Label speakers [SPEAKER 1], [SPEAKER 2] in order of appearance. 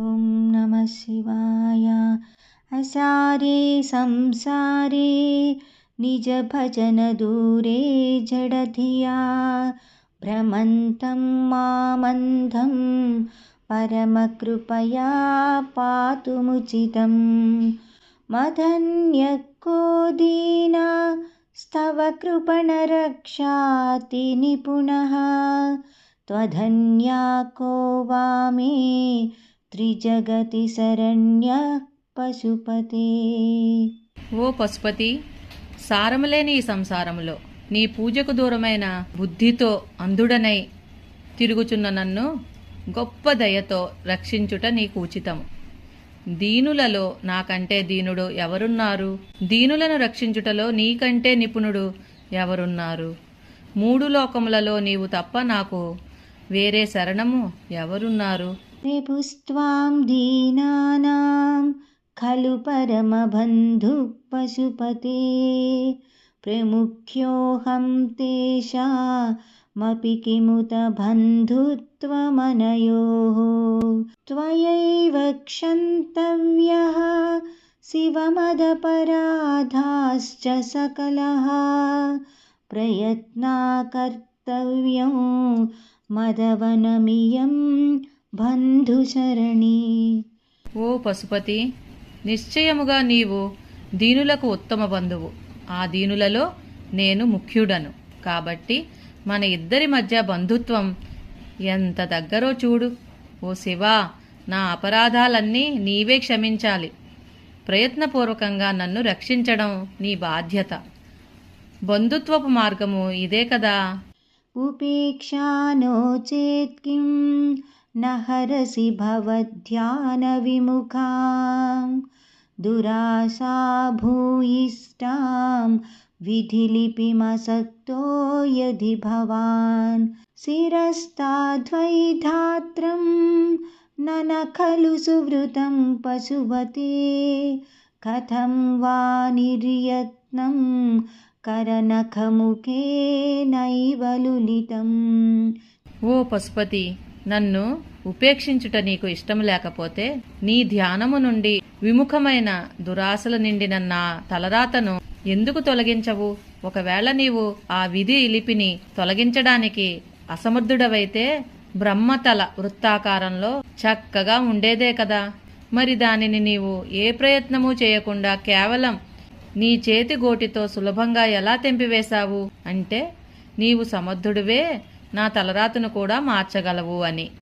[SPEAKER 1] ॐ नमः शिवाय। असारे संसारे निजभजनदूरे जडधिया। भ्रमन्तं मामन्धं परमकृपया पातुमुचितं मदन्यः को दीना स्तव कृपणरक्षाति निपुणः। त्वधन्या को वा मे త్రిజగతి శరణ్య పశుపతే.
[SPEAKER 2] ఓ పశుపతి సారములేని ఈ సంసారములో. నీ పూజకు దూరమైన బుద్ధితో అంధుడనై తిరుగుచున్న నన్ను గొప్ప దయతో రక్షించుట నీకు ఉచితము. దీనులలో నాకంటే దీనుడు ఎవరున్నారు? దీనులను రక్షించుటలో నీకంటే నిపుణుడు ఎవరున్నారు? మూడు లోకములలో నీవు తప్ప నాకు వేరే శరణము ఎవరున్నారు?
[SPEAKER 1] रिपुस्त्वां दीनानां खलु परमबन्धुः पशुपते प्रमुख्योऽहं तेषामपि किमुत बन्धुत्वमनयोः। त्वयैव क्षन्तव्यः शिवमदपराधाश्च सकलः। प्रयत्नाकर्तव्यं मदवनमियम् బంధుశరణి
[SPEAKER 2] ఓ పశుపతి నిశ్చయముగా నీవు దీనులకు ఉత్తమ బంధువు. ఆ దీనులలో నేను ముఖ్యుడను. కాబట్టి మన ఇద్దరి మధ్య బంధుత్వం ఎంత దగ్గరో చూడు. ఓ శివా నా అపరాధాలన్నీ నీవే క్షమించాలి. ప్రయత్నపూర్వకంగా నన్ను రక్షించడం నీ బాధ్యత. బంధుత్వపు మార్గము ఇదే కదా.
[SPEAKER 1] ఉపేక్షానో చేత్కిం न हरसि भवध्यानविमुखां दुराशाभूयिष्ठां विधिलिपिमसक्तो यदि भवान्। शिरस्ताद्वैधात्रं न न खलु सुवृतं पशुवते। कथं वा निर्यत्नं। करनखमुखे नैव
[SPEAKER 2] लुलितम्। ओ पशुपति నన్ను ఉపేక్షించుట నీకు ఇష్టం లేకపోతే నీ ధ్యానము నుండి విముఖమైన దురాశల నిండిన నా తలరాతను ఎందుకు తొలగించవు? ఒకవేళ నీవు ఆ విధి లిపిని తొలగించడానికి అసమర్థుడవైతే బ్రహ్మతల వృత్తాకారంలో చక్కగా ఉండేదే కదా. మరి దానిని నీవు ఏ ప్రయత్నమూ చేయకుండా కేవలం నీ చేతి గోటితో సులభంగా ఎలా తెంపివేశావు? అంటే నీవు సమర్థుడివే నా తలరాతను కూడా మార్చగలవు అని.